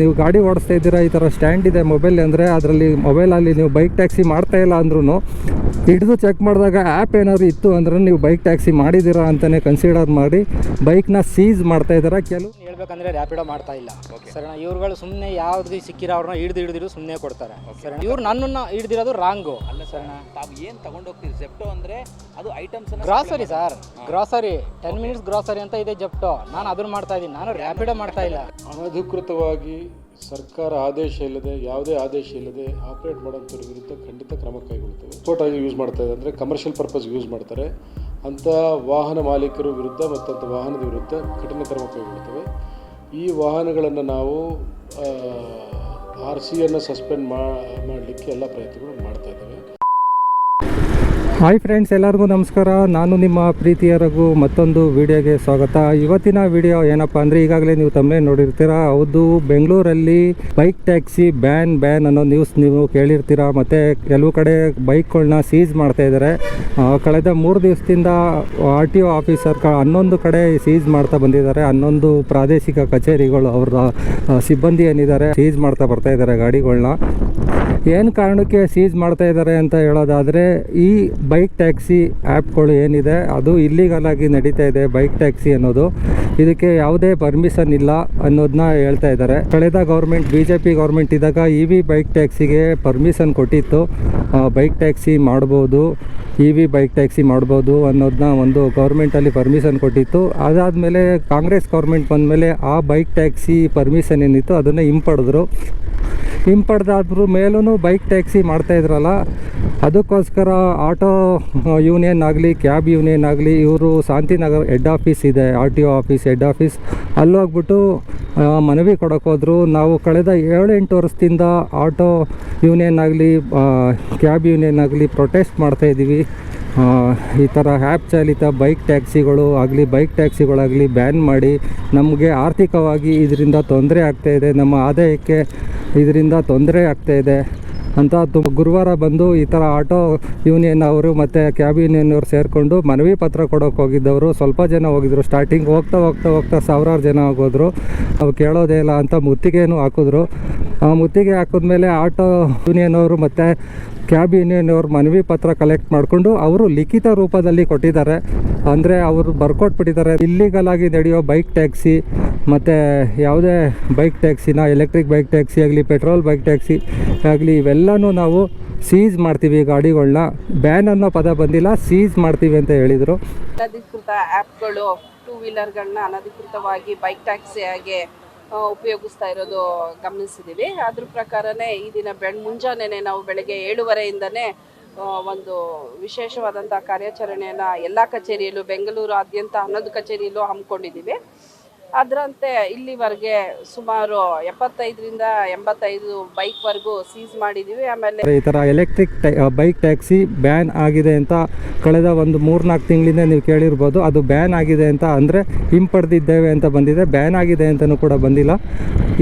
ನೀವು ಗಾಡಿ ಓಡಿಸ್ತಾ ಇದ್ದೀರಾ ಈ ಥರ ಸ್ಟ್ಯಾಂಡ್ ಇದೆ ಮೊಬೈಲ್ ಅಂದರೆ ಅದರಲ್ಲಿ ಮೊಬೈಲಲ್ಲಿ ನೀವು ಬೈಕ್ ಟ್ಯಾಕ್ಸಿ ಮಾಡ್ತಾ ಇಲ್ಲ ಅಂದ್ರೂ ಹಿಡಿದು ಚೆಕ್ ಮಾಡಿದಾಗ ಆ್ಯಪ್ ಏನಾದ್ರು ಇತ್ತು ಅಂದ್ರೆ ನೀವು ಬೈಕ್ ಟ್ಯಾಕ್ಸಿ ಮಾಡಿದ್ದೀರಾ ಅಂತಲೇ ಕನ್ಸಿಡರ್ ಮಾಡಿ ಬೈಕ್ನ ಸೀಸ್ ಮಾಡ್ತಾ ಇದ್ದಾರೆ. ಕೆಲವು ಹೇಳ್ಬೇಕಂದ್ರೆ ರ್ಯಾಪಿಡೋ ಮಾಡ್ತಾ ಇಲ್ಲ. ಸರ್ ಇವ್ರುಗಳು ಸುಮ್ಮನೆ ಯಾವ್ದು ಸಿಕ್ಕಿರೋ ಅವ್ರನ್ನ ಹಿಡಿದು ಹಿಡಿದಿರು ಸುಮ್ಮನೆ ಕೊಡ್ತಾರೆ. ಸರ್ ಇವ್ರು ನನ್ನನ್ನು ಹಿಡಿದಿರೋದು ರಾಂಗು ಅಲ್ಲ ಸರ್ ತಾವು ಏನು ತಗೊಂಡೋಗ್ತೀರಿ ಜೆಪ್ಟೋ ಅಂದ್ರೆ ಅದು items grocery sir grocery ten minutes grocery ಅಂತ ಇದೆ ಜೆಪ್ಟೋ ನಾನು ಅದನ್ನ ಮಾಡ್ತಾ ಇದ್ದೀನಿ. ನಾನು ರ್ಯಾಪಿಡೋ ಮಾಡ್ತಾ ಇಲ್ಲ. ಅನಧಿಕೃತವಾಗಿ ಸರ್ಕಾರ ಆದೇಶ ಇಲ್ಲದೆ, ಯಾವುದೇ ಆದೇಶ ಇಲ್ಲದೆ ಆಪರೇಟ್ ಮಾಡೋಂಥವ್ರ ವಿರುದ್ಧ ಖಂಡಿತ ಕ್ರಮ ಕೈಗೊಳ್ತೇವೆ ಸ್ಪೋರ್ಟ್ ಆಗಿ ಯೂಸ್ ಮಾಡ್ತಾ ಇದೆ ಅಂದರೆ ಕಮರ್ಷಿಯಲ್ ಪರ್ಪಸ್ ಯೂಸ್ ಮಾಡ್ತಾರೆ. ಅಂಥ ವಾಹನ ಮಾಲೀಕರ ವಿರುದ್ಧ ಮತ್ತು ಅಂಥ ವಾಹನದ ವಿರುದ್ಧ ಕಠಿಣ ಕ್ರಮ ಕೈಗೊಳ್ತೇವೆ ಈ ವಾಹನಗಳನ್ನು ನಾವು ಆರ್ ಸಿಯನ್ನು ಸಸ್ಪೆಂಡ್ ಮಾಡಲಿಕ್ಕೆ ಎಲ್ಲ ಪ್ರಯತ್ನಗಳು ಮಾಡ್ತಾ ಇದ್ದೇವೆ. ಹಾಯ್ ಫ್ರೆಂಡ್ಸ್ ಎಲ್ಲರಿಗೂ ನಮಸ್ಕಾರ. ನಾನು ನಿಮ್ಮ ಪ್ರೀತಿಯ ಮತ್ತೊಂದು ವಿಡಿಯೋಗೆ ಸ್ವಾಗತ. ಇವತ್ತಿನ ವಿಡಿಯೋ ಏನಪ್ಪ ಅಂದರೆ ಈಗಾಗಲೇ ನೀವು ತಮ್ಮೇ ನೋಡಿರ್ತೀರ. ಹೌದು, ಬೆಂಗಳೂರಲ್ಲಿ ಬೈಕ್ ಟ್ಯಾಕ್ಸಿ ಬ್ಯಾನ್ ಬ್ಯಾನ್ ಅನ್ನೋ ನ್ಯೂಸ್ ನೀವು ಕೇಳಿರ್ತೀರ. ಮತ್ತು ಕೆಲವು ಕಡೆ ಬೈಕ್ಗಳನ್ನ ಸೀಸ್ ಮಾಡ್ತಾ ಇದ್ದಾರೆ. ಕಳೆದ ಮೂರು ದಿವಸದಿಂದ ಆರ್ ಟಿ ಒ ಆಫೀಸರ್ ಹನ್ನೊಂದು ಕಡೆ ಸೀಸ್ ಮಾಡ್ತಾ ಬಂದಿದ್ದಾರೆ. ಹನ್ನೊಂದು ಪ್ರಾದೇಶಿಕ ಕಚೇರಿಗಳು ಅವರ ಸಿಬ್ಬಂದಿ ಏನಿದ್ದಾರೆ ಸೀಸ್ ಮಾಡ್ತಾ ಬರ್ತಾ ಇದ್ದಾರೆ ಗಾಡಿಗಳನ್ನ ಏನು ಕಾರಣಕ್ಕೆ ಸೀಸ್ ಮಾಡ್ತಾ ಇದ್ದಾರೆ ಅಂತ ಹೇಳೋದಾದರೆ, ಈ ಬೈಕ್ ಟ್ಯಾಕ್ಸಿ ಆ್ಯಪ್ಗಳು ಏನಿದೆ, ಅದು ಇಲ್ಲಿಗಲಾಗಿ ನಡೀತಾ ಇದೆ ಬೈಕ್ ಟ್ಯಾಕ್ಸಿ ಅನ್ನೋದು. ಇದಕ್ಕೆ ಯಾವುದೇ ಪರ್ಮಿಷನ್ ಇಲ್ಲ ಅನ್ನೋದನ್ನ ಹೇಳ್ತಾ ಇದ್ದಾರೆ. ಕಳೆದ government B J P government ಇದ್ದಾಗ ಇ ವಿ ಬೈಕ್ ಟ್ಯಾಕ್ಸಿಗೆ ಪರ್ಮಿಷನ್ ಕೊಟ್ಟಿತ್ತು. ಬೈಕ್ ಟ್ಯಾಕ್ಸಿ ಮಾಡ್ಬೋದು ಇ ವಿ ಬೈಕ್ ಟ್ಯಾಕ್ಸಿ ಮಾಡ್ಬೋದು ಅನ್ನೋದನ್ನ ಒಂದು ಗೌರ್ಮೆಂಟಲ್ಲಿ ಪರ್ಮಿಷನ್ ಕೊಟ್ಟಿತ್ತು. ಅದಾದಮೇಲೆ ಕಾಂಗ್ರೆಸ್ ಗೌರ್ಮೆಂಟ್ ಬಂದಮೇಲೆ ಆ ಬೈಕ್ ಟ್ಯಾಕ್ಸಿ ಪರ್ಮಿಷನ್ ಏನಿತ್ತು, ಅದನ್ನು ಹಿಂಪಡೆದ್ರು. ಹಿಂಪಡೆದಾದ್ರೂ ಮೇಲೂ ಬೈಕ್ ಟ್ಯಾಕ್ಸಿ ಮಾಡ್ತಾ ಇದ್ರಲ್ಲ, ಅದಕ್ಕೋಸ್ಕರ ಆಟೋ ಯೂನಿಯನ್ ಆಗಲಿ, ಕ್ಯಾಬ್ ಯೂನಿಯನ್ ಆಗಲಿ, ಇವರು ಶಾಂತಿನಗರ್ ಹೆಡ್ ಆಫೀಸ್ ಇದೆ, R T O office, head office. ಅಲ್ಲೋಗ್ಬಿಟ್ಟು ಮನವಿ ಕೊಡೋಕ್ಕೋದ್ರು ನಾವು ಕಳೆದ ಏಳೆಂಟು ವರ್ಷದಿಂದ ಆಟೋ ಯೂನಿಯನ್ ಆಗಲಿ ಕ್ಯಾಬ್ ಯೂನಿಯನ್ ಆಗಲಿ ಪ್ರೊಟೆಸ್ಟ್ ಮಾಡ್ತಾಯಿದ್ದೀವಿ ಈ ಥರ ಆ್ಯಪ್ ಚಾಲಿತ ಬೈಕ್ ಟ್ಯಾಕ್ಸಿಗಳು ಆಗಲಿ, ಬೈಕ್ ಟ್ಯಾಕ್ಸಿಗಳಾಗಲಿ ಬ್ಯಾನ್ ಮಾಡಿ ನಮಗೆ ಆರ್ಥಿಕವಾಗಿ ಇದರಿಂದ ತೊಂದರೆ ಆಗ್ತಾಯಿದೆ ನಮ್ಮ ಆದಾಯಕ್ಕೆ ಇದರಿಂದ ತೊಂದರೆ ಆಗ್ತಾ ಇದೆ ಅಂತ ಗುರುವಾರ ಬಂದು ಈ ಥರ ಆಟೋ ಯೂನಿಯನ್ ಅವರು ಮತ್ತು ಕ್ಯಾಬ್ ಯೂನಿಯನ್ ಅವರು ಸೇರಿಕೊಂಡು ಮನವಿ ಪತ್ರ ಕೊಡೋಕೆ ಹೋಗಿದ್ದವರು. ಸ್ವಲ್ಪ ಜನ ಹೋಗಿದ್ರು. ಸ್ಟಾರ್ಟಿಂಗ್ ಹೋಗ್ತಾ ಹೋಗ್ತಾ ಹೋಗ್ತಾ ಸಾವಿರಾರು ಜನ ಆಗೋದ್ರು. ಅವು ಕೇಳೋದೇ ಇಲ್ಲ ಅಂತ ಮುತ್ತಿಗೆಯನ್ನು ಹಾಕಿದ್ರು. ಆ ಮುತ್ತಿಗೆ ಹಾಕಿದ್ಮೇಲೆ ಆಟೋ ಯೂನಿಯನ್ ಅವರು ಮತ್ತು ಕ್ಯಾಬ್ ಯೂನಿಯನ್ ಅವರು ಮನವಿ ಪತ್ರ ಕಲೆಕ್ಟ್ ಮಾಡಿಕೊಂಡು ಅವರು ಲಿಖಿತ ರೂಪದಲ್ಲಿ ಕೊಟ್ಟಿದ್ದಾರೆ. ಅಂದರೆ ಅವರು ಬರ್ಕೊಟ್ಬಿಟ್ಟಿದ್ದಾರೆ. ಇಲ್ಲಿಗಲಾಗಿ ನಡೆಯೋ ಬೈಕ್ ಟ್ಯಾಕ್ಸಿ ಮತ್ತು ಯಾವುದೇ ಬೈಕ್ ಟ್ಯಾಕ್ಸಿನ ಎಲೆಕ್ಟ್ರಿಕ್ ಬೈಕ್ ಟ್ಯಾಕ್ಸಿ ಆಗಲಿ ಪೆಟ್ರೋಲ್ ಬೈಕ್ ಟ್ಯಾಕ್ಸಿ ಆಗಲಿ, ಇವೆಲ್ಲನೂ ನಾವು ಸೀಸ್ ಮಾಡ್ತೀವಿ ಗಾಡಿಗಳನ್ನ ಬ್ಯಾನ್ ಅನ್ನೋ ಪದ ಬಂದಿಲ್ಲ ಸೀಸ್ ಮಾಡ್ತೀವಿ ಅಂತ ಹೇಳಿದರು. ಅನಧಿಕೃತ ಆ್ಯಪ್ಗಳು ಟೂ ವೀಲರ್ಗಳನ್ನ ಅನಧಿಕೃತವಾಗಿ ಬೈಕ್ ಟ್ಯಾಕ್ಸಿಯಾಗಿ ಉಪಯೋಗಿಸ್ತಾ ಇರೋದು ಗಮನಿಸಿದ್ದೀವಿ ಅದ್ರ ಪ್ರಕಾರನೇ ಈ ದಿನ ಬೆಳ್, ಮುಂಜಾನೆನೆ ನಾವು ಬೆಳಗ್ಗೆ ಏಳುವರೆಯಿಂದನೇ ಒಂದು ವಿಶೇಷವಾದಂಥ ಕಾರ್ಯಾಚರಣೆಯನ್ನು ಎಲ್ಲ ಕಚೇರಿಯಲ್ಲೂ, ಬೆಂಗಳೂರು ಆದ್ಯಂತ ಹನ್ನೊಂದು ಕಚೇರಿಯಲ್ಲೂ ಹಮ್ಮಿಕೊಂಡಿದ್ದೀವಿ. ಅದರಂತೆ ಇಲ್ಲಿವರೆಗೆ ಸುಮಾರು ಎಪ್ಪತ್ತೈದರಿಂದ ಎಂಬತ್ತೈದು ಬೈಕ್ವರೆಗೂ ಸೀಸ್ ಮಾಡಿದ್ದೀವಿ ಆಮೇಲೆ ಈ ಥರ ಎಲೆಕ್ಟ್ರಿಕ್ ಬೈಕ್ ಟ್ಯಾಕ್ಸಿ ಬ್ಯಾನ್ ಆಗಿದೆ ಅಂತ ಕಳೆದ ಒಂದು ಮೂರ್ನಾಲ್ಕು ತಿಂಗಳಿಂದ ನೀವು ಕೇಳಿರ್ಬೋದು. ಅದು ಬ್ಯಾನ್ ಆಗಿದೆ ಅಂತ ಅಂದರೆ ಹಿಂಪಡೆದಿದ್ದೇವೆ ಅಂತ ಬಂದಿದೆ. ಬ್ಯಾನ್ ಆಗಿದೆ ಅಂತಲೂ ಕೂಡ ಬಂದಿಲ್ಲ.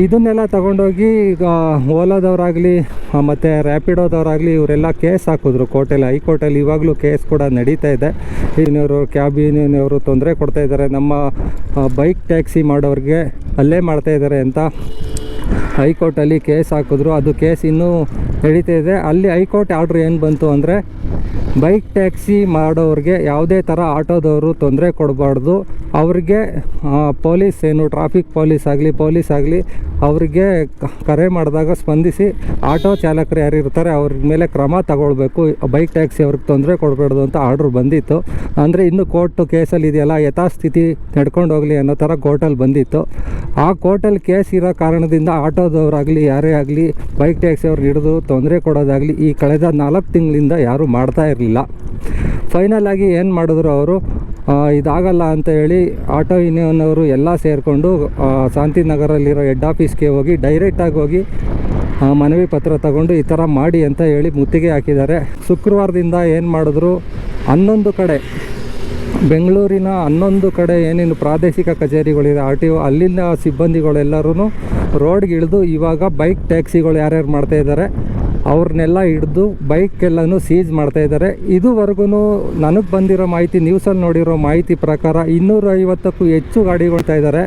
ಇದನ್ನೆಲ್ಲ ತಗೊಂಡೋಗಿ, ಈಗ ಓಲಾದವರಾಗಲಿ ಮತ್ತು ರ್ಯಾಪಿಡೋದವರಾಗಲಿ ಇವರೆಲ್ಲ ಕೇಸ್ ಹಾಕಿದ್ರು ಕೋರ್ಟಲ್ಲಿ. ಹೈಕೋರ್ಟಲ್ಲಿ ಇವಾಗಲೂ ಕೇಸ್ ಕೂಡ ನಡೀತಾ ಇದೆ. ಏನೋ ಕ್ಯಾಬ್ ಯೂನಿಯನವರು ತೊಂದರೆ ಕೊಡ್ತಾ ಇದ್ದಾರೆ. ನಮ್ಮ ಬೈಕ್ ಟ್ಯಾಕ್ಸಿ ಮಾಡೋರಿಗೆ ಅಲ್ಲೇ ಮಾಡ್ತಾ ಇದ್ದಾರೆ ಅಂತ ಹೈಕೋರ್ಟಲ್ಲಿ ಕೇಸ್ ಹಾಕಿದ್ರು. ಅದು ಕೇಸ್ ಇನ್ನೂ ನಡೀತಾ ಇದೆ. ಅಲ್ಲಿ ಹೈಕೋರ್ಟ್ ಆರ್ಡ್ರ್ ಏನು ಬಂತು ಅಂದರೆ, ಬೈಕ್ ಟ್ಯಾಕ್ಸಿ ಮಾಡೋರಿಗೆ ಯಾವುದೇ ಥರ ಆಟೋದವರು ತೊಂದರೆ ಕೊಡಬಾರ್ದು. ಅವ್ರಿಗೆ ಪೊಲೀಸ್ ಏನು, ಟ್ರಾಫಿಕ್ ಪೊಲೀಸ್ ಆಗಲಿ ಪೊಲೀಸ್ ಆಗಲಿ, ಅವರಿಗೆ ಕರೆ ಮಾಡಿದಾಗ ಸ್ಪಂದಿಸಿ ಆಟೋ ಚಾಲಕರು ಯಾರು ಇರ್ತಾರೆ, ಅವ್ರ ಮೇಲೆ ಕ್ರಮ ತಗೊಳ್ಬೇಕು. ಬೈಕ್ ಟ್ಯಾಕ್ಸಿ ಅವ್ರಿಗೆ ತೊಂದರೆ ಕೊಡಬಾರ್ದು ಅಂತ ಆರ್ಡ್ರ್ ಬಂದಿತ್ತು. ಅಂದರೆ ಇನ್ನು ಕೋರ್ಟು ಕೇಸಲ್ಲಿ ಇದೆಯಲ್ಲ, ಯಥಾಸ್ಥಿತಿ ನಡ್ಕೊಂಡು ಹೋಗಲಿ ಅನ್ನೋ ಥರ ಕೋರ್ಟಲ್ಲಿ ಬಂದಿತ್ತು. ಆ ಕೋರ್ಟಲ್ಲಿ ಕೇಸ್ ಇರೋ ಕಾರಣದಿಂದ ಆಟೋದವರಾಗಲಿ, ಯಾರೇ ಆಗಲಿ, ಬೈಕ್ ಟ್ಯಾಕ್ಸಿ ಅವ್ರಿಗೆ ಹಿಡಿದು ತೊಂದರೆ ಕೊಡೋದಾಗಲಿ, ಈ ಕಳೆದ ನಾಲ್ಕು ತಿಂಗಳಿಂದ ಯಾರೂ ಮಾಡ್ತಾ ಇರಲಿಲ್ಲ. ಫೈನಲ್ ಆಗಿ ಏನು ಮಾಡಿದ್ರು ಅವರು? ಇದಾಗಲ್ಲ ಅಂತ ಹೇಳಿ ಆಟೋ ಯೂನಿಯನ್ ಅವರು ಎಲ್ಲ ಸೇರಿಕೊಂಡು ಶಾಂತಿನಗರಲ್ಲಿರೋ ಹೆಡ್ ಆಫೀಸ್ಗೆ ಹೋಗಿ ಡೈರೆಕ್ಟಾಗಿ ಹೋಗಿ ಮನವಿ ಪತ್ರ ತಗೊಂಡು ಈ ಥರ ಮಾಡಿ ಅಂತ ಹೇಳಿ ಮುತ್ತಿಗೆ ಹಾಕಿದ್ದಾರೆ. ಶುಕ್ರವಾರದಿಂದ ಏನು ಮಾಡಿದ್ರು? ಹನ್ನೊಂದು ಕಡೆ, ಬೆಂಗಳೂರಿನ ಹನ್ನೊಂದು ಕಡೆ ಏನೇನು ಪ್ರಾದೇಶಿಕ ಕಚೇರಿಗಳಿದೆ ಆರ್ ಟಿ ಒ ಅಲ್ಲಿನ ಸಿಬ್ಬಂದಿಗಳೆಲ್ಲರೂ ರೋಡ್ಗಿಳಿದು ಇವಾಗ ಬೈಕ್ ಟ್ಯಾಕ್ಸಿಗಳು ಯಾರ್ಯಾರು ಮಾಡ್ತಾ ಇದ್ದಾರೆ. ಅವ್ರನ್ನೆಲ್ಲ ಹಿಡಿದು ಬೈಕೆಲ್ಲನೂ ಸೀಜ್ ಮಾಡ್ತಾ ಇದ್ದಾರೆ. ಇದುವರೆಗೂ ನನಗೆ ಬಂದಿರೋ ಮಾಹಿತಿ ನ್ಯೂಸಲ್ಲಿ ನೋಡಿರೋ ಮಾಹಿತಿ ಪ್ರಕಾರ ಇನ್ನೂರೈವತ್ತಕ್ಕೂ ಹೆಚ್ಚು ಗಾಡಿಗಳ್ತಾ ಇದ್ದಾರೆ.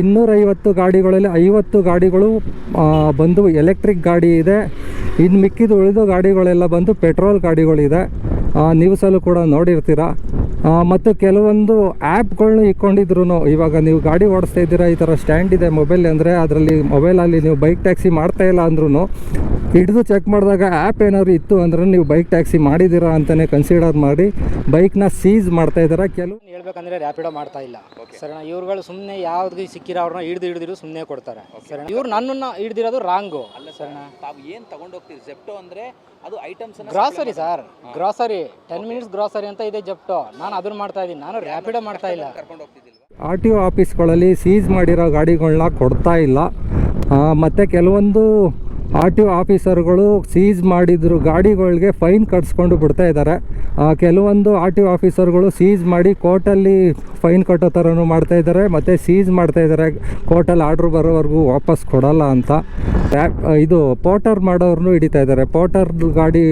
ಇನ್ನೂರೈವತ್ತು ಗಾಡಿಗಳಲ್ಲಿ ಐವತ್ತು ಗಾಡಿಗಳು ಬಂದು ಎಲೆಕ್ಟ್ರಿಕ್ ಗಾಡಿ ಇದೆ. ಇನ್ನು ಮಿಕ್ಕಿದ ಉಳಿದ ಗಾಡಿಗಳೆಲ್ಲ ಬಂದು ಪೆಟ್ರೋಲ್ ಗಾಡಿಗಳಿದೆ. ನ್ಯೂಸಲ್ಲೂ ಕೂಡ ನೋಡಿರ್ತೀರ. ಮತ್ತು ಕೆಲವೊಂದು ಆ್ಯಪ್ಗಳನ್ನ ಇಕ್ಕೊಂಡಿದ್ರು ಇವಾಗ ನೀವು ಗಾಡಿ ಓಡಿಸ್ತಾ ಇದ್ದೀರಾ, ಈ ಥರ ಸ್ಟ್ಯಾಂಡ್ ಇದೆ ಮೊಬೈಲ್ ಅಂದರೆ, ಅದರಲ್ಲಿ ಮೊಬೈಲಲ್ಲಿ ನೀವು ಬೈಕ್ ಟ್ಯಾಕ್ಸಿ ಮಾಡ್ತಾ ಇಲ್ಲ ಅಂದ್ರೂ ಹಿಡಿದು ಚೆಕ್ ಮಾಡಿದಾಗ ಆ್ಯಪ್ ಏನಾದ್ರು ಇತ್ತು ಅಂದ್ರೆ ನೀವು ಬೈಕ್ ಟ್ಯಾಕ್ಸಿ ಮಾಡಿದ್ದೀರಾ ಅಂತಲೇ ಕನ್ಸಿಡರ್ ಮಾಡಿ ಬೈಕ್ನ ಸೀಸ್ ಮಾಡ್ತಾ ಇದ್ದಾರೆ? ಕೆಲವು ಹೇಳ್ಬೇಕಂದ್ರೆ ರ್ಯಾಪಿಡೋ ಮಾಡ್ತಾ ಇಲ್ಲ. ಸರ್ ಇವ್ರುಗಳು ಸುಮ್ಮನೆ ಯಾವ್ದು ಸಿಕ್ಕಿರೋ ಅವ್ರನ್ನ ಹಿಡಿದು ಹಿಡಿದಿರು ಸುಮ್ಮನೆ ಕೊಡ್ತಾರೆ. ಸರ್ ಇವ್ರು ನನ್ನನ್ನು ಹಿಡಿದಿರೋದು ರಾಂಗು ಅಲ್ಲ ಸರ್ ತಾವು ಏನು ತಗೊಂಡೋಗ್ತೀರಿ ಜೆಪ್ಟೋ ಅಂದರೆ ಅದು items grocery sir grocery ten minutes grocery ಅಂತ ಇದೆ ಜೆಪ್ಟೋ ನಾನು ಅದನ್ನ ಮಾಡ್ತಾ ಇದ್ದೀನಿ. ನಾನು ರ್ಯಾಪಿಡೋ ಮಾಡ್ತಾ ಇಲ್ಲ. ಕರ್ಕೊಂಡು ಹೋಗ್ತಿದ್ದಿಲ್ವಾ? ಆರ್ ಟಿ ಒ ಆಫೀಸ್ಗಳಲ್ಲಿ ಸೀಸ್ ಮಾಡಿರೋ ಗಾಡಿಗಳನ್ನ ಕೊಡ್ತಾ ಇಲ್ಲ. ಮತ್ತು ಕೆಲವೊಂದು ಆರ್ ಟಿ ಒ ಆಫೀಸರ್ಗಳು ಸೀಸ್ ಮಾಡಿದ್ರು ಗಾಡಿಗಳಿಗೆ ಫೈನ್ ಕಟ್ಸ್ಕೊಂಡು ಬಿಡ್ತಾ ಇದ್ದಾರೆ. ಕೆಲವೊಂದು ಆರ್ ಟಿ ಒ ಆಫೀಸರ್ಗಳು ಸೀಸ್ ಮಾಡಿ ಕೋರ್ಟಲ್ಲಿ ಫೈನ್ ಕಟ್ಟೋ ಥರನೂ ಮಾಡ್ತಾಯಿದ್ದಾರೆ ಮತ್ತು ಸೀಸ್ ಮಾಡ್ತಾಯಿದ್ದಾರೆ ಕೋರ್ಟಲ್ಲಿ ಆರ್ಡ್ರ್ ಬರೋವರೆಗೂ ವಾಪಸ್ ಕೊಡೋಲ್ಲ ಅಂತ. ಇದು ಪೋಟರ್ ಮಾಡೋರ್ನು ಹಿಡಿತಾ ಇದ್ದಾರೆ. ಪೋಟರ್ ಗಾಡಿ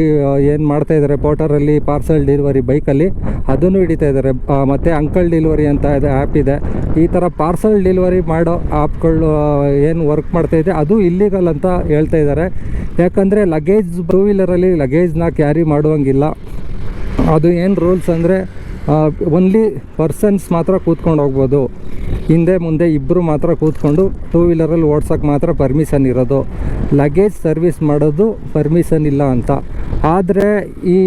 ಏನು ಮಾಡ್ತಾ ಇದ್ದಾರೆ ಪೋಟರಲ್ಲಿ ಪಾರ್ಸಲ್ ಡೆಲಿವರಿ ಬೈಕಲ್ಲಿ ಅದನ್ನು ಹಿಡಿತಾ ಇದ್ದಾರೆ. ಮತ್ತು ಅಂಕಲ್ ಡೆಲಿವರಿ ಅಂತ ಇದೆ, ಆ್ಯಪ್ ಇದೆ. ಈ ಥರ ಪಾರ್ಸಲ್ ಡೆಲಿವರಿ ಮಾಡೋ ಆ್ಯಪ್ಗಳು ಏನು ವರ್ಕ್ ಮಾಡ್ತಾಯಿದೆ ಅದು ಇಲ್ಲಿಗಲ್ ಅಂತ ಹೇಳ್ತಾ ಇದ್ದಾರೆ. ಯಾಕಂದರೆ ಲಗೇಜ್ ಟೂ ವೀಲರಲ್ಲಿ ಲಗೇಜ್ನ ಕ್ಯಾರಿ ಮಾಡುವಂಗಿಲ್ಲ. ಅದು ಏನು ರೂಲ್ಸ್ ಅಂದರೆ ಓನ್ಲಿ ಪರ್ಸನ್ಸ್ ಮಾತ್ರ ಕೂತ್ಕೊಂಡು ಹೋಗ್ಬೋದು. ಹಿಂದೆ ಮುಂದೆ ಇಬ್ಬರು ಮಾತ್ರ ಕೂತ್ಕೊಂಡು ಟೂ ವೀಲರಲ್ಲಿ ಓಡ್ಸೋಕ್ಕೆ ಮಾತ್ರ ಪರ್ಮಿಷನ್ ಇರೋದು. ಲಗೇಜ್ ಸರ್ವಿಸ್ ಮಾಡೋದು ಪರ್ಮಿಷನ್ ಇಲ್ಲ ಅಂತ. ಆದರೆ ಈ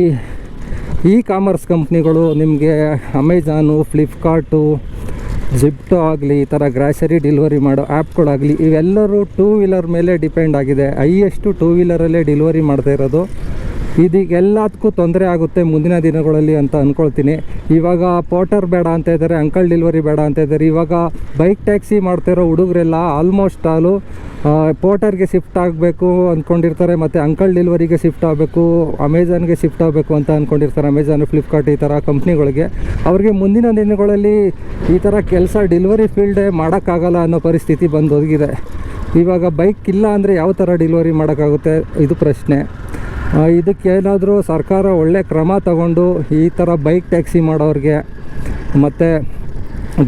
ಇ ಕಾಮರ್ಸ್ ಕಂಪ್ನಿಗಳು ನಿಮಗೆ ಅಮೆಜಾನು ಫ್ಲಿಪ್ಕಾರ್ಟು ಜಿಪ್ಟೋ ಆಗಲಿ, ಈ ಥರ ಗ್ರಾಸರಿ ಡೆಲಿವರಿ ಮಾಡೋ ಆ್ಯಪ್ಗಳಾಗಲಿ ಇವೆಲ್ಲರೂ ಟೂ ವೀಲರ್ ಮೇಲೆ ಡಿಪೆಂಡ್ ಆಗಿದೆ. ಹೈಯೆಸ್ಟು ಟೂ ವೀಲರಲ್ಲೇ ಡೆಲಿವರಿ ಮಾಡ್ತಾ ಇರೋದು. ಇದಕ್ಕೆಲ್ಲದಕ್ಕೂ ತೊಂದರೆ ಆಗುತ್ತೆ ಮುಂದಿನ ದಿನಗಳಲ್ಲಿ ಅಂತ ಅಂದ್ಕೊಳ್ತೀನಿ ಇವಾಗ ಪೋಟರ್ ಬೇಡ ಅಂತ ಇದ್ದಾರೆ ಅಂಕಲ್ ಡೆಲಿವರಿ ಬೇಡ ಅಂತ ಇದ್ದಾರೆ ಇವಾಗ ಬೈಕ್ ಟ್ಯಾಕ್ಸಿ ಮಾಡ್ತಿರೋ ಹುಡುಗರೆಲ್ಲ ಆಲ್ಮೋಸ್ಟ್ ಆಲು ಪೋಟರ್ಗೆ ಶಿಫ್ಟ್ ಆಗಬೇಕು ಅಂದ್ಕೊಂಡಿರ್ತಾರೆ ಮತ್ತು ಅಂಕಲ್ ಡೆಲಿವರಿಗೆ ಶಿಫ್ಟ್ ಆಗಬೇಕು ಅಮೆಝಾನ್ಗೆ ಶಿಫ್ಟ್ ಆಗಬೇಕು ಅಂತ ಅಂದ್ಕೊಂಡಿರ್ತಾರೆ ಅಮೆಝಾನ್ ಫ್ಲಿಪ್ಕಾರ್ಟ್ ಈ ಥರ ಕಂಪ್ನಿಗಳಿಗೆ ಅವ್ರಿಗೆ ಮುಂದಿನ ದಿನಗಳಲ್ಲಿ ಈ ಥರ ಕೆಲಸ ಡೆಲಿವರಿ ಫೀಲ್ಡೇ ಮಾಡೋಕ್ಕಾಗಲ್ಲ ಅನ್ನೋ ಪರಿಸ್ಥಿತಿ ಬಂದು ಒದಗಿದೆ ಇವಾಗ ಬೈಕ್ ಇಲ್ಲ ಅಂದರೆ ಯಾವ ಥರ ಡೆಲಿವರಿ ಮಾಡೋಕ್ಕಾಗುತ್ತೆ? ಇದು ಪ್ರಶ್ನೆ. ಇದಕ್ಕೇನಾದರೂ ಸರ್ಕಾರ ಒಳ್ಳೆ ಕ್ರಮ ತಗೊಂಡು ಈ ಥರ ಬೈಕ್ ಟ್ಯಾಕ್ಸಿ ಮಾಡೋರಿಗೆ ಮತ್ತು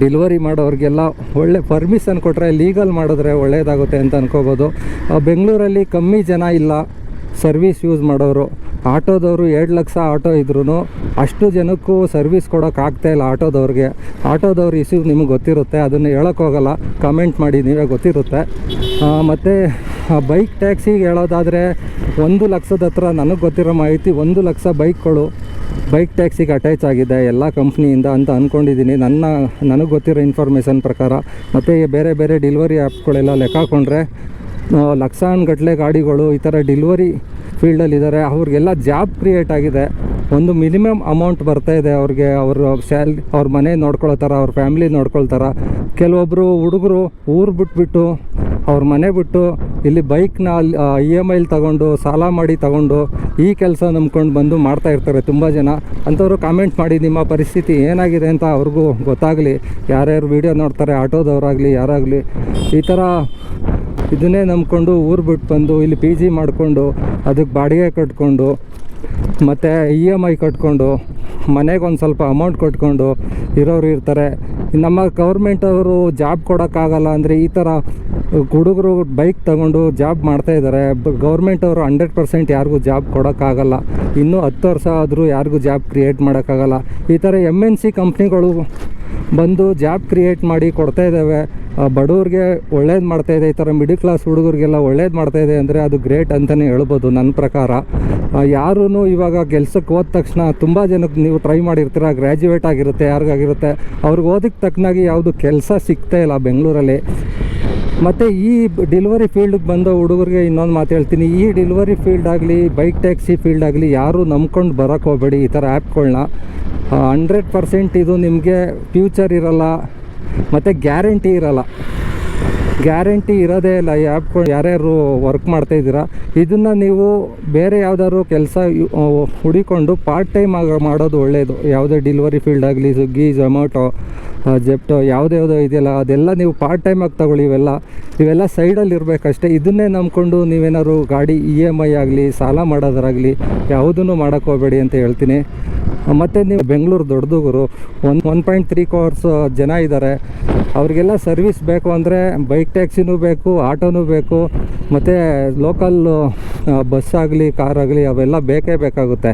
ಡೆಲಿವರಿ ಮಾಡೋರಿಗೆಲ್ಲ ಒಳ್ಳೆ ಪರ್ಮಿಷನ್ ಕೊಟ್ಟರೆ ಲೀಗಲ್ ಮಾಡಿದ್ರೆ ಒಳ್ಳೆಯದಾಗುತ್ತೆ ಅಂತ ಅನ್ಕೋಬೋದು. ಬೆಂಗಳೂರಲ್ಲಿ ಕಮ್ಮಿ ಜನ ಇಲ್ಲ ಸರ್ವಿಸ್ ಯೂಸ್ ಮಾಡೋರು. ಆಟೋದವರು ಎರಡು ಲಕ್ಷ ಆಟೋ ಇದ್ರೂ ಅಷ್ಟು ಜನಕ್ಕೂ ಸರ್ವಿಸ್ ಕೊಡೋಕ್ಕಾಗ್ತಾ ಇಲ್ಲ ಆಟೋದವ್ರಿಗೆ. ಆಟೋದವ್ರ ಇಶ್ಯೂ ನಿಮಗೆ ಗೊತ್ತಿರುತ್ತೆ, ಅದನ್ನು ಹೇಳೋಕ್ಕೋಗಲ್ಲ ಕಮೆಂಟ್ ಮಾಡಿ ನೀವೇ ಗೊತ್ತಿರುತ್ತೆ. ಮತ್ತು ಬೈಕ್ ಟ್ಯಾಕ್ಸಿಗೆ ಹೇಳೋದಾದರೆ ಒಂದು ಲಕ್ಷದ ಹತ್ರ ನನಗೆ ಗೊತ್ತಿರೋ ಮಾಹಿತಿ ಒಂದು ಲಕ್ಷ ಬೈಕ್ಗಳು ಬೈಕ್ ಟ್ಯಾಕ್ಸಿಗೆ ಅಟ್ಯಾಚ್ ಆಗಿದೆ ಎಲ್ಲ ಕಂಪ್ನಿಯಿಂದ ಅಂತ ಅಂದ್ಕೊಂಡಿದ್ದೀನಿ ನನ್ನ, ನನಗೆ ಗೊತ್ತಿರೋ ಇನ್ಫಾರ್ಮೇಷನ್ ಪ್ರಕಾರ ಮತ್ತು ಬೇರೆ ಬೇರೆ ಡೆಲಿವರಿ ಆ್ಯಪ್ಗಳೆಲ್ಲ ಲೆಕ್ಕ ಹಾಕೊಂಡ್ರೆ ಲಕ್ಷಾನುಗಟ್ಟಲೆ ಗಾಡಿಗಳು, ಈ ಥರ ಡೆಲಿವರಿ ಫೀಲ್ಡಲ್ಲಿದ್ದಾರೆ ಅವ್ರಿಗೆಲ್ಲ ಜಾಬ್ ಕ್ರಿಯೇಟ್ ಆಗಿದೆ. ಒಂದು ಮಿನಿಮಮ್ ಅಮೌಂಟ್ ಬರ್ತಾ ಇದೆ ಅವ್ರಿಗೆ. ಅವರು ಸ್ಯಾಲ್ ಅವ್ರ ಮನೆ ನೋಡ್ಕೊಳ್ಳೋ ಥರ ಅವ್ರ ಫ್ಯಾಮಿಲಿ ನೋಡ್ಕೊಳ್ತಾರೆ. ಕೆಲವೊಬ್ಬರು ಹುಡುಗರು ಊರು ಬಿಟ್ಬಿಟ್ಟು, ಅವ್ರ ಮನೆ ಬಿಟ್ಟು ಇಲ್ಲಿ ಬೈಕ್ನ ಅಲ್ಲಿ ಇ ಎಂ ಐಲಿ ತಗೊಂಡು, ಸಾಲ ಮಾಡಿ ತಗೊಂಡು ಈ ಕೆಲಸ ನಂಬ್ಕೊಂಡು ಬಂದು ಮಾಡ್ತಾ ಇರ್ತಾರೆ ತುಂಬ ಜನ. ಅಂಥವ್ರು ಕಾಮೆಂಟ್ ಮಾಡಿ, ನಿಮ್ಮ ಪರಿಸ್ಥಿತಿ ಏನಾಗಿದೆ ಅಂತ ಅವ್ರಿಗೂ ಗೊತ್ತಾಗಲಿ. ಯಾರ್ಯಾರು ವೀಡಿಯೋ ನೋಡ್ತಾರೆ, ಆಟೋದವರಾಗಲಿ, ಯಾರಾಗಲಿ. ಈ ಥರ ಇದನ್ನೇ ನಂಬಿಕೊಂಡು ಊರು ಬಿಟ್ಟು ಬಂದು ಇಲ್ಲಿ ಪಿ ಜಿ ಮಾಡಿಕೊಂಡು ಅದಕ್ಕೆ ಬಾಡಿಗೆ ಕಟ್ಕೊಂಡು ಮತ್ತು ಇ ಎಂ ಐ ಕಟ್ಕೊಂಡು ಮನೆಗೆ ಒಂದು ಸ್ವಲ್ಪ ಅಮೌಂಟ್ ಕಟ್ಕೊಂಡು ಇರೋರು ಇರ್ತಾರೆ. ನಮ್ಮ ಗೌರ್ಮೆಂಟವರು ಜಾಬ್ ಕೊಡೋಕ್ಕಾಗಲ್ಲ ಅಂದರೆ ಈ ಥರ ಹುಡುಗರು ಬೈಕ್ ತಗೊಂಡು ಜಾಬ್ ಮಾಡ್ತಾ ಇದ್ದಾರೆ ಗೌರ್ಮೆಂಟ್ ಅವರು ಹಂಡ್ರೆಡ್ ಪರ್ಸೆಂಟ್ ಯಾರಿಗೂ ಜಾಬ್ ಕೊಡೋಕ್ಕಾಗಲ್ಲ ಇನ್ನೂ ಹತ್ತು ವರ್ಷ ಆದರೂ ಯಾರಿಗೂ ಜಾಬ್ ಕ್ರಿಯೇಟ್ ಮಾಡೋಕ್ಕಾಗಲ್ಲ ಈ ಥರ ಎಂ ಎನ್ ಸಿ ಕಂಪ್ನಿಗಳು ಬಂದು ಜಾಬ್ ಕ್ರಿಯೇಟ್ ಮಾಡಿ ಕೊಡ್ತಾ ಇದ್ದಾವೆ ಆ, ಬಡವ್ರಿಗೆ ಒಳ್ಳೇದು ಮಾಡ್ತಾ ಇದೆ, ಈ ಥರ ಮಿಡಿಲ್ ಕ್ಲಾಸ್ ಹುಡುಗರಿಗೆಲ್ಲ ಒಳ್ಳೇದು ಮಾಡ್ತಾ ಇದೆ ಅಂದರೆ ಅದು ಗ್ರೇಟ್ ಅಂತಲೇ ಹೇಳ್ಬೋದು ನನ್ನ ಪ್ರಕಾರ. ಯಾರೂ ಇವಾಗ ಕೆಲಸಕ್ಕೆ ಹೋದ ತಕ್ಷಣ ತುಂಬ ಜನಕ್ಕೆ ನೀವು ಟ್ರೈ ಮಾಡಿರ್ತೀರ ಗ್ರ್ಯಾಜುಯೇಟ್ ಆಗಿರುತ್ತೆ, ಯಾರಿಗಾಗಿರುತ್ತೆ, ಅವ್ರಿಗೆ ಓದಕ್ಕೆ ತಕ್ಕನಾಗಿ ಯಾವುದು ಕೆಲಸ ಸಿಗ್ತಾ ಇಲ್ಲ ಬೆಂಗಳೂರಲ್ಲಿ. ಮತ್ತು ಈ ಡೆಲಿವರಿ ಫೀಲ್ಡ್ಗೆ ಬಂದ ಹುಡುಗರಿಗೆ ಇನ್ನೊಂದು ಮಾತು ಹೇಳ್ತೀನಿ. ಈ ಡೆಲಿವರಿ ಫೀಲ್ಡ್ ಆಗಲಿ ಬೈಕ್ ಟ್ಯಾಕ್ಸಿ ಫೀಲ್ಡ್ ಆಗಲಿ ಯಾರೂ ನಂಬ್ಕೊಂಡು ಬರೋಕ್ಕೆ ಹೋಗಬೇಡಿ ಈ ಥರ ಆ್ಯಪ್ಗಳನ್ನ ಹಂಡ್ರೆಡ್ ಪರ್ಸೆಂಟ್ ಇದು ನಿಮಗೆ ಫ್ಯೂಚರ್ ಇರಲ್ಲ. ಮತ್ತು ಗ್ಯಾರಂಟಿ ಇರಲ್ಲ. ಗ್ಯಾರಂಟಿ ಇರೋದೇ ಇಲ್ಲ. ಈ ಆ್ಯಪ್ಗಳು ಯಾರ್ಯಾರು ವರ್ಕ್ ಮಾಡ್ತಾ ಇದ್ದೀರಾ, ಇದನ್ನು ನೀವು ಬೇರೆ ಯಾವುದಾದ್ರು ಕೆಲಸ ಹುಡಿಕೊಂಡು ಪಾರ್ಟ್ ಟೈಮ್ ಆಗ ಮಾಡೋದು ಒಳ್ಳೆಯದು ಯಾವುದೇ ಡೆಲಿವರಿ ಫೀಲ್ಡ್ ಆಗಲಿ ಸ್ವಿಗ್ಗಿ ಝೊಮ್ಯಾಟೊ ಜೆಪ್ಟೊ ಯಾವುದೇ ಯಾವುದೋ ಇದೆಯಲ್ಲ, ಅದೆಲ್ಲ ನೀವು ಪಾರ್ಟ್ ಟೈಮಾಗಿ ತಗೊಳ್ಳಿ ಇವೆಲ್ಲ. ಇವೆಲ್ಲ ಸೈಡಲ್ಲಿ ಇರಬೇಕಷ್ಟೇ. ಇದನ್ನೇ ನಂಬ್ಕೊಂಡು ನೀವೇನಾದ್ರು ಗಾಡಿ ಇ ಎಂ ಐ ಆಗಲಿ, ಸಾಲ ಮಾಡೋದಾಗಲಿ ಯಾವುದನ್ನು ಮಾಡೋಕ್ಕೋಗ್ಬೇಡಿ ಅಂತ ಹೇಳ್ತೀನಿ. ಮತ್ತು ನೀವು Bengaluru ದೊಡ್ಡದುಗುರು one one point three crores ಜನ ಇದ್ದಾರೆ ಅವ್ರಿಗೆಲ್ಲ ಸರ್ವಿಸ್ ಬೇಕು ಅಂದರೆ ಬೈಕ್ ಟ್ಯಾಕ್ಸಿನೂ ಬೇಕು ಆಟೋನೂ ಬೇಕು, ಮತ್ತು ಲೋಕಲ್ ಬಸ್ ಆಗಲಿ ಕಾರ್ ಆಗಲಿ ಅವೆಲ್ಲ ಬೇಕೇ ಬೇಕಾಗುತ್ತೆ.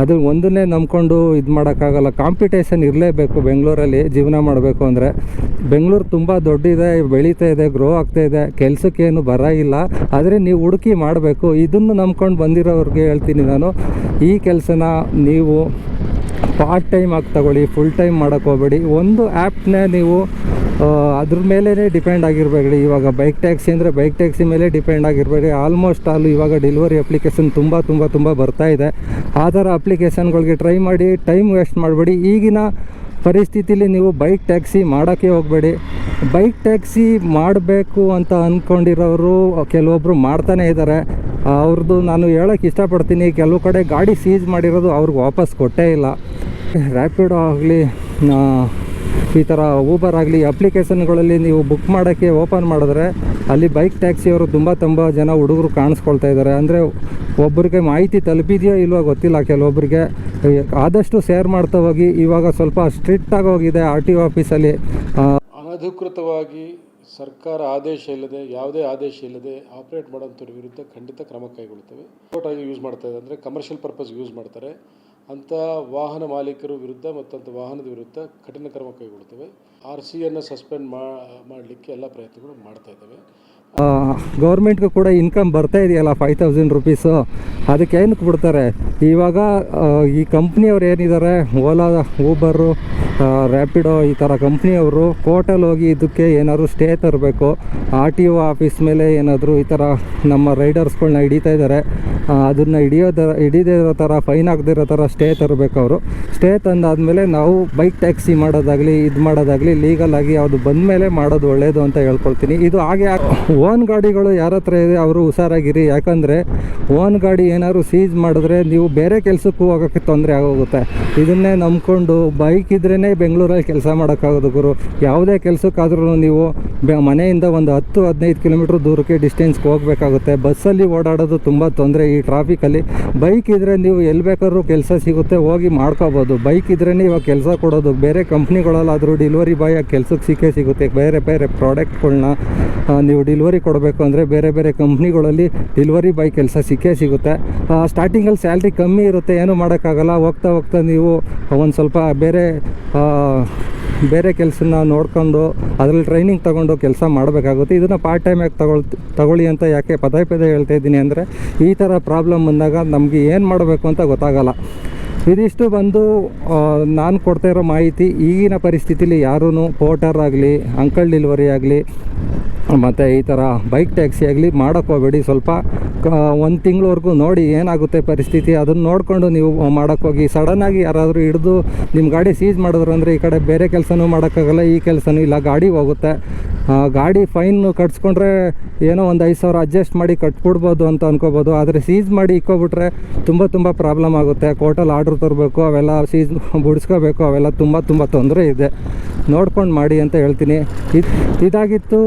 ಅದು ಒಂದನ್ನೇ ನಂಬ್ಕೊಂಡು ಇದು ಮಾಡೋಕ್ಕಾಗಲ್ಲ. ಕಾಂಪಿಟೇಷನ್ ಇರಲೇಬೇಕು ಬೆಂಗಳೂರಲ್ಲಿ ಜೀವನ ಮಾಡಬೇಕು ಅಂದರೆ. ಬೆಂಗಳೂರು ತುಂಬ ದೊಡ್ಡಿದೆ, ಬೆಳೀತಾ ಇದೆ ಗ್ರೋ ಆಗ್ತಾ ಇದೆ, ಕೆಲಸಕ್ಕೇನು ಬರ ಇಲ್ಲ. ಆದರೆ ನೀವು ಹುಡುಕಿ ಮಾಡಬೇಕು. ಇದನ್ನು ನಂಬ್ಕೊಂಡು ಬಂದಿರೋರಿಗೆ ಹೇಳ್ತೀನಿ ನಾನು. ಈ ಕೆಲಸನ ನೀವು ಪಾರ್ಟ್ ಟೈಮ್ ಆಗಿ ತಗೊಳ್ಳಿ ಫುಲ್ ಟೈಮ್ ಮಾಡೋಕ್ಕೆ ಹೋಗಬೇಡಿ. ಒಂದು ಆ್ಯಪ್ನ ನೀವು ಅದ್ರ ಮೇಲೇ ಡಿಪೆಂಡ್ ಆಗಿರಬೇಡಿ. ಇವಾಗ ಬೈಕ್ ಟ್ಯಾಕ್ಸಿ ಅಂದರೆ ಬೈಕ್ ಟ್ಯಾಕ್ಸಿ ಮೇಲೆ ಡಿಪೆಂಡ್ ಆಗಿರಬೇಡಿ. ಆಲ್ಮೋಸ್ಟ್ ಆಲ್ ಇವಾಗ ಡೆಲಿವರಿ ಅಪ್ಲಿಕೇಶನ್ ತುಂಬ ತುಂಬ ತುಂಬ ಬರ್ತಾ ಇದೆ. ಆ ಥರ ಅಪ್ಲಿಕೇಶನ್ಗಳಿಗೆ ಟ್ರೈ ಮಾಡಿ ಟೈಮ್ ವೇಸ್ಟ್ ಮಾಡಬೇಡಿ. ಈಗಿನ ಪರಿಸ್ಥಿತಿಲಿ ನೀವು ಬೈಕ್ ಟ್ಯಾಕ್ಸಿ ಮಾಡೋಕ್ಕೆ ಹೋಗಬೇಡಿ. ಬೈಕ್ ಟ್ಯಾಕ್ಸಿ ಮಾಡಬೇಕು ಅಂತ ಅಂದ್ಕೊಂಡಿರೋರು ಕೆಲವೊಬ್ಬರು ಮಾಡ್ತಾನೇ ಇದ್ದಾರೆ ಅವ್ರದ್ದು ನಾನು ಹೇಳೋಕ್ಕೆ ಇಷ್ಟಪಡ್ತೀನಿ, ಕೆಲವು ಕಡೆ ಗಾಡಿ ಸೀಜ್ ಮಾಡಿರೋದು ಅವ್ರಿಗೆ ವಾಪಸ್ ಕೊಟ್ಟೇ ಇಲ್ಲ. ರ್ಯಾಪಿಡೋ ಆಗಲಿ ಈ ಥರ ಊಬರ್ ಆಗಲಿ ಅಪ್ಲಿಕೇಶನ್ಗಳಲ್ಲಿ ನೀವು ಬುಕ್ ಮಾಡೋಕ್ಕೆ ಓಪನ್ ಮಾಡಿದ್ರೆ ಅಲ್ಲಿ ಬೈಕ್ ಟ್ಯಾಕ್ಸಿಯವರು ತುಂಬ ತುಂಬ ಜನ ಹುಡುಗರು ಕಾಣಿಸ್ಕೊಳ್ತಾ ಇದ್ದಾರೆ ಅಂದರೆ ಒಬ್ಬರಿಗೆ ಮಾಹಿತಿ ತಲುಪಿದೆಯೋ ಇಲ್ವೋ ಗೊತ್ತಿಲ್ಲ ಕೆಲವೊಬ್ಬರಿಗೆ ಆದಷ್ಟು ಶೇರ್ ಮಾಡ್ತಾ ಹೋಗಿ. ಇವಾಗ ಸ್ವಲ್ಪ ಸ್ಟ್ರಿಕ್ಟಾಗಿ ಹೋಗಿದೆ ಆರ್ ಟಿ ಒ ಆಫೀಸಲ್ಲಿ ಅನಧಿಕೃತವಾಗಿ ಸರ್ಕಾರ ಆದೇಶ ಇಲ್ಲದೆ, ಯಾವುದೇ ಆದೇಶ ಇಲ್ಲದೆ ಆಪರೇಟ್ ಮಾಡೋಂಥವ್ರ ವಿರುದ್ಧ ಖಂಡಿತ ಕ್ರಮ ಕೈಗೊಳ್ಳುತ್ತೇವೆ. ಫೋಟೋ ಯೂಸ್ ಮಾಡ್ತಾ ಇದೆ ಅಂದರೆ ಕಮರ್ಷಿಯಲ್ ಪರ್ಪಸ್ ಯೂಸ್ ಮಾಡ್ತಾರೆ. ಅಂಥ ವಾಹನ ಮಾಲೀಕರ ವಿರುದ್ಧ ಮತ್ತು ಅಂಥ ವಾಹನದ ವಿರುದ್ಧ ಕಠಿಣ ಕ್ರಮ ಕೈಗೊಳ್ಳುತ್ತವೆ. ಆರ್ ಸಿಯನ್ನು ಸಸ್ಪೆಂಡ್ ಮಾಡಲಿಕ್ಕೆ ಎಲ್ಲ ಪ್ರಯತ್ನಗಳು ಮಾಡ್ತಾ ಇದ್ದೇವೆ. ಗೌರ್ಮೆಂಟ್ಗೂ ಕೂಡ ಇನ್ಕಮ್ ಬರ್ತಾ ಇದೆಯಲ್ಲ ಫೈವ್ ತೌಸಂಡ್ ರುಪೀಸು ಅದಕ್ಕೆ ಏನಕ್ಕೆ ಬಿಡ್ತಾರೆ? ಇವಾಗ ಈ ಕಂಪ್ನಿಯವ್ರು ಏನಿದ್ದಾರೆ? ಓಲಾ ಊಬರು ರ್ಯಾಪಿಡೋ ಈ ಥರ ಕಂಪ್ನಿಯವರು ಕೋರ್ಟಲ್ಲಿ ಹೋಗಿ ಇದಕ್ಕೆ ಏನಾದರೂ ಸ್ಟೇ ತರಬೇಕು. ಆರ್ ಟಿ ಒ ಆಫೀಸ್ ಮೇಲೆ ಏನಾದರೂ ಈ ಥರ ನಮ್ಮ ರೈಡರ್ಸ್ಗಳನ್ನ ಹಿಡಿತಾ ಇದ್ದಾರೆ. ಅದನ್ನು ಹಿಡಿಯೋದರ ಹಿಡಿದೇ ಇರೋ ಥರ ಫೈನ್ ಆಗದಿರೋ ಥರ ಸ್ಟೇ ತರಬೇಕು ಅವರು. ಸ್ಟೇ ತಂದಾದಮೇಲೆ ನಾವು ಬೈಕ್ ಟ್ಯಾಕ್ಸಿ ಮಾಡೋದಾಗಲಿ, ಇದು ಮಾಡೋದಾಗಲಿ ಲೀಗಲ್ ಆಗಿ ಯಾವುದು ಬಂದ ಮೇಲೆ ಮಾಡೋದು ಒಳ್ಳೆಯದು ಅಂತ ಹೇಳ್ಕೊಳ್ತೀನಿ. ಇದು ಹಾಗೆ ಓನ್ ಗಾಡಿಗಳು ಯಾರ ಹತ್ರ ಇದೆ, ಅವರು ಹುಷಾರಾಗಿರಿ. ಯಾಕಂದರೆ ಓನ್ ಗಾಡಿ ಏನಾದ್ರು ಸೀಜ್ ಮಾಡಿದ್ರೆ ನೀವು ಬೇರೆ ಕೆಲಸಕ್ಕೂ ಹೋಗೋಕ್ಕೆ ತೊಂದರೆ ಆಗೋಗುತ್ತೆ. ಇದನ್ನೇ ನಂಬ್ಕೊಂಡು ಬೈಕ್ ಇದ್ರೇ ಬೆಂಗಳೂರಲ್ಲಿ ಕೆಲಸ ಮಾಡೋಕ್ಕಾಗೋದು ಗುರು. ಯಾವುದೇ ಕೆಲಸಕ್ಕಾದ್ರೂ ನೀವು ಮನೆಯಿಂದ ಒಂದು ಹತ್ತು, ಹದಿನೈದು ಕಿಲೋಮೀಟ್ರ್ ದೂರಕ್ಕೆ ಡಿಸ್ಟೆನ್ಸ್ಗೆ ಹೋಗಬೇಕಾಗುತ್ತೆ. ಬಸ್ಸಲ್ಲಿ ಓಡಾಡೋದು ತುಂಬ ತೊಂದರೆ. ಈ ಟ್ರಾಫಿಕಲ್ಲಿ ಬೈಕ್ ಇದ್ದರೆ ನೀವು ಎಲ್ಲಿ ಬೇಕಾದ್ರೂ ಕೆಲಸ ಸಿಗುತ್ತೆ, ಹೋಗಿ ಮಾಡ್ಕೋಬೋದು. ಬೈಕ್ ಇದ್ರೇ ಇವಾಗ ಕೆಲಸ ಕೊಡೋದು. ಬೇರೆ ಕಂಪ್ನಿಗಳಲ್ಲಾದರೂ ಡೆಲಿವರಿ ಬಾಯ್ ಕೆಲಸಕ್ಕೆ ಸಿಕ್ಕೇ ಸಿಗುತ್ತೆ. ಬೇರೆ ಬೇರೆ ಪ್ರಾಡಕ್ಟ್ಗಳನ್ನ ನೀವು ಡೆಲಿವರಿ ಕೊಡಬೇಕು ಅಂದರೆ ಬೇರೆ ಬೇರೆ ಕಂಪ್ನಿಗಳಲ್ಲಿ ಡೆಲಿವರಿ ಬಾಯ್ ಕೆಲಸ ಸಿಕ್ಕೇ ಸಿಗುತ್ತೆ. ಸ್ಟಾರ್ಟಿಂಗಲ್ಲಿ ಸ್ಯಾಲ್ರಿ ಕಮ್ಮಿ ಇರುತ್ತೆ, ಏನೂ ಮಾಡೋಕ್ಕಾಗಲ್ಲ. ಹೋಗ್ತಾ ಹೋಗ್ತಾ ನೀವು ಒಂದು ಸ್ವಲ್ಪ ಬೇರೆ ಬೇರೆ ಕೆಲಸನ ನೋಡ್ಕೊಂಡು ಅದರಲ್ಲಿ ಟ್ರೈನಿಂಗ್ ತೊಗೊಂಡು ಕೆಲಸ ಮಾಡಬೇಕಾಗುತ್ತೆ. ಇದನ್ನು ಪಾರ್ಟ್ ಟೈಮ್ ಯಾಕೆ ತಗೊಳ್, ತಗೊಳ್ಳಿ ಅಂತ ಯಾಕೆ ಪದೇ ಪದೇ ಹೇಳ್ತಾ ಇದ್ದೀನಿ ಅಂದರೆ ಈ ಥರ ಪ್ರಾಬ್ಲಮ್ ಬಂದಾಗ ನಮಗೆ ಏನು ಮಾಡಬೇಕು ಅಂತ ಗೊತ್ತಾಗಲ್ಲ. ಇದಿಷ್ಟು ಬಂದು ನಾನು ಕೊಡ್ತಾ ಇರೋ ಮಾಹಿತಿ ಈಗಿನ ಪರಿಸ್ಥಿತಿಲಿ ಯಾರೂ ಪೋರ್ಟರ್ ಆಗಲಿ ಅಂಕಲ್ ಡೆಲಿವರಿ ಆಗಲಿ, ಮತ್ತು ಈ ಥರ ಬೈಕ್ ಟ್ಯಾಕ್ಸಿ ಆಗಲಿ ಮಾಡೋಕ್ಕೆ ಹೋಗಬೇಡಿ. ಸ್ವಲ್ಪ ಒಂದು ತಿಂಗಳವರೆಗೂ ನೋಡಿ ಏನಾಗುತ್ತೆ ಪರಿಸ್ಥಿತಿ. ಅದನ್ನು ನೋಡಿಕೊಂಡು ನೀವು ಮಾಡೋಕ್ಕೆ ಹೋಗಿ. ಸಡನ್ನಾಗಿ ಯಾರಾದರೂ ಹಿಡಿದು ನಿಮ್ಮ ಗಾಡಿ ಸೀಸ್ ಮಾಡಿದ್ರು ಅಂದರೆ ಈ ಕಡೆ ಬೇರೆ ಕೆಲಸನೂ ಮಾಡೋಕ್ಕಾಗಲ್ಲ, ಈ ಕೆಲಸನೂ ಇಲ್ಲ, ಗಾಡಿ ಹೋಗುತ್ತೆ. ಗಾಡಿ ಫೈನ್ ಕಟ್ಸ್ಕೊಂಡ್ರೆ ಏನೋ ಒಂದು ಐದು ಸಾವಿರ ಅಡ್ಜಸ್ಟ್ ಮಾಡಿ ಕಟ್ಬಿಡ್ಬೋದು ಅಂತ ಅನ್ಕೋಬೋದು. ಆದರೆ ಸೀಸ್ ಮಾಡಿ ಇಕ್ಕೋಬಿಟ್ರೆ ತುಂಬ ತುಂಬ ಪ್ರಾಬ್ಲಮ್ ಆಗುತ್ತೆ. ಕೋರ್ಟಲ್ಲಿ ಆರ್ಡ್ರ್ ತರಬೇಕು, ಅವೆಲ್ಲ ಸೀಸ್ ಬಿಡಿಸ್ಕೋಬೇಕು, ಅವೆಲ್ಲ ತುಂಬ ತುಂಬ ತೊಂದರೆ ಇದೆ. ನೋಡ್ಕೊಂಡು ಮಾಡಿ ಅಂತ ಹೇಳ್ತೀನಿ. ಇದು ಇದಾಗಿತ್ತು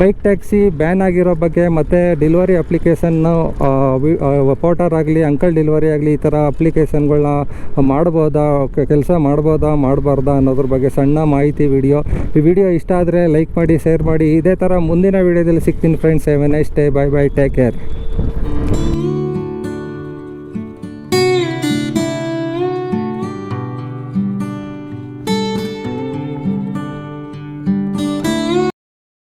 ಬೈಕ್ ಟ್ಯಾಕ್ಸಿ ಬ್ಯಾನ್ ಆಗಿರೋ ಬಗ್ಗೆ ಮತ್ತು ಡೆಲಿವರಿ ಅಪ್ಲಿಕೇಶನ್ನು ಪೋರ್ಟರ್ ಆಗಲಿ, ಅಂಕಲ್ ಡೆಲಿವರಿ ಆಗಲಿ ಈ ಥರ ಅಪ್ಲಿಕೇಶನ್ಗಳನ್ನ ಮಾಡ್ಬೋದಾ ಕೆಲಸ ಮಾಡ್ಬೋದಾ, ಮಾಡಬಾರ್ದಾ ಅನ್ನೋದ್ರ ಬಗ್ಗೆ ಸಣ್ಣ ಮಾಹಿತಿ ವಿಡಿಯೋ. ಈ ವಿಡಿಯೋ ಇಷ್ಟ ಆದರೆ ಲೈಕ್ ಮಾಡಿ, ಶೇರ್ ಮಾಡಿ. ಇದೇ ಥರ ಮುಂದಿನ ವಿಡಿಯೋದಲ್ಲಿ ಸಿಗ್ತೀನಿ friends seven a day bye bye take care